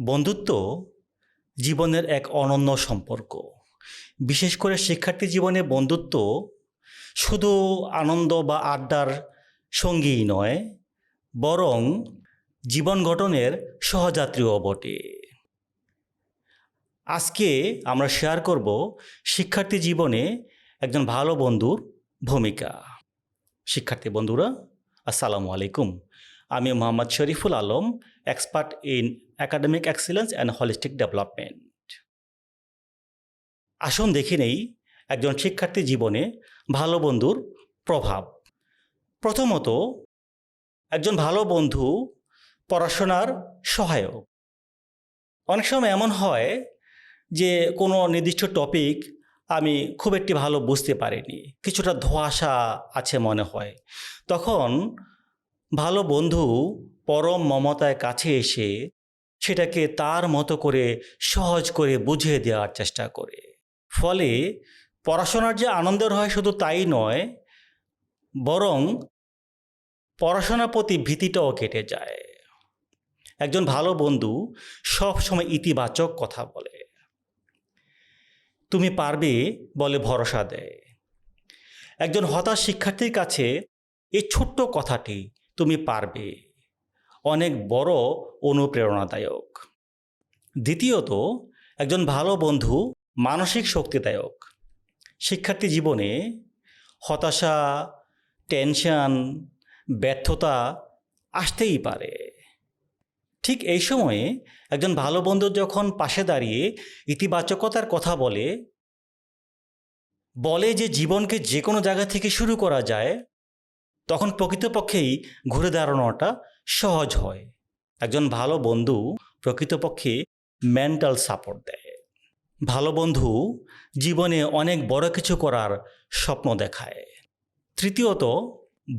বন্ধুত্ব জীবনের এক অনন্য সম্পর্ক। বিশেষ করে শিক্ষার্থী জীবনে বন্ধুত্ব শুধু আনন্দ বা আড্ডার সঙ্গীই নয়, বরং জীবন গঠনের সহযাত্রীও বটে। আজকে আমরা শেয়ার করব শিক্ষার্থী জীবনে একজন ভালো বন্ধুর ভূমিকা। শিক্ষার্থী বন্ধুরা, আসসালামু আলাইকুম। আমি Mohammad Shariful Alam expert in academic excellence and holistic development আসুন দেখি নেই একজন শিক্ষার্থী জীবনে ভালো বন্ধুর প্রভাব। প্রথমত, একজন ভালো বন্ধু পড়াশোনার সহায়ক। অনেক সময় এমন হয় যে কোনো নির্দিষ্ট টপিক আমি খুব একটি ভালো বুঝতে পারিনি, কিছুটা ধোঁয়াশা আছে মনে হয়। তখন ভালো বন্ধু পরম মমতায় কাছে এসে সেটাকে তার মতো করে সহজ করে বুঝিয়ে দেওয়ার চেষ্টা করে। ফলে পড়াশোনার যে আনন্দের হয় শুধু তাই নয়, বরং পড়াশোনার প্রতি ভীতিটাও কেটে যায়। একজন ভালো বন্ধু সব সময় ইতিবাচক কথা বলে। তুমি পারবে বলে ভরসা দেয়। একজন হতাশ শিক্ষার্থীর কাছে এই ছোট্ট কথাটি তুমি পারবে। অনেক বড় অনুপ্রেরণাদায়ক। দ্বিতীয়ত, একজন ভালো বন্ধু মানসিক শক্তিদায়ক। শিক্ষার্থী জীবনে হতাশা, টেনশন, ব্যর্থতা আসতেই পারে। ঠিক এই সময়ে একজন ভালো বন্ধু যখন পাশে দাঁড়িয়ে ইতিবাচকতার কথা বলে বলে যে জীবনকে যে কোনো জায়গা থেকে শুরু করা যায় তখন প্রকৃতপক্ষেই ঘুরে দাঁড়ানোটা সহজ হয়। একজন ভালো বন্ধু প্রকৃতপক্ষে মেন্টাল সাপোর্ট দেয়। ভালো বন্ধু জীবনে অনেক বড় কিছু করার স্বপ্ন দেখায়। তৃতীয়ত,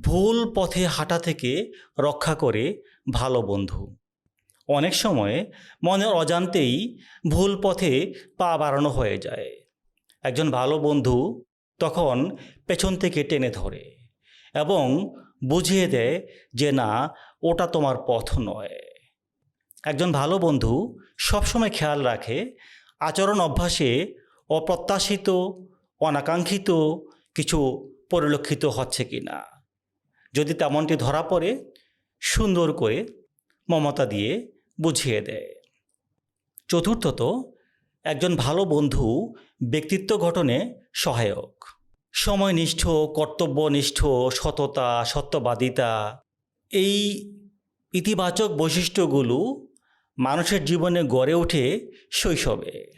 ভুল পথে হাঁটা থেকে রক্ষা করে ভালো বন্ধু। অনেক সময় মনের অজান্তেই ভুল পথে পা বাড়ানো হয়ে যায়। একজন ভালো বন্ধু তখন পেছন থেকে টেনে ধরে। এবং বুঝিয়ে দেয় যে না, ওটা তোমার পথ নয়। একজন ভালো বন্ধু সবসময় খেয়াল রাখে, আচরণ অভ্যাসে অপ্রত্যাশিত, অনাকাঙ্ক্ষিত কিছু পরিলক্ষিত হচ্ছে কি না যদি তেমনটি ধরা পড়ে, সুন্দর করে মমতা দিয়ে বুঝিয়ে দেয়। চতুর্থত, একজন ভালো বন্ধু ব্যক্তিত্ব গঠনে সহায়ক। সময়নিষ্ঠ, কর্তব্যনিষ্ঠ, সততা, সত্যবাদিতা এই ইতিবাচক বৈশিষ্ট্যগুলো মানুষের জীবনে গড়ে ওঠে শৈশবে।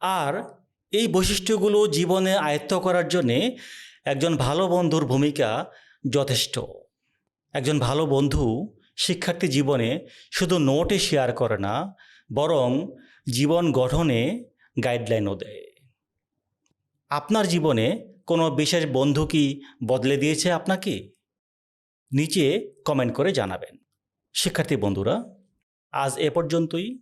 আর এই বৈশিষ্ট্যগুলো জীবনে আয়ত্ত করার জন্যে একজন ভালো বন্ধুর ভূমিকা যথেষ্ট। একজন ভালো বন্ধু শিক্ষার্থী জীবনে শুধু নোটে শেয়ার করে না, বরং জীবন গঠনে গাইডলাইনও দেয়। আপনার জীবনে কোনো বিশেষ বন্ধু কি বদলে দিয়েছে আপনাকে? নিচে কমেন্ট করে জানাবেন। শিক্ষার্থী বন্ধুরা, আজ এ পর্যন্তই।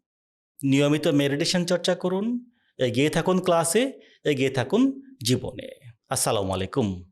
নিয়মিত মেডিটেশন চর্চা করুন, এগিয়ে থাকুন ক্লাসে এগিয়ে থাকুন জীবনে। আসসালামু আলাইকুম।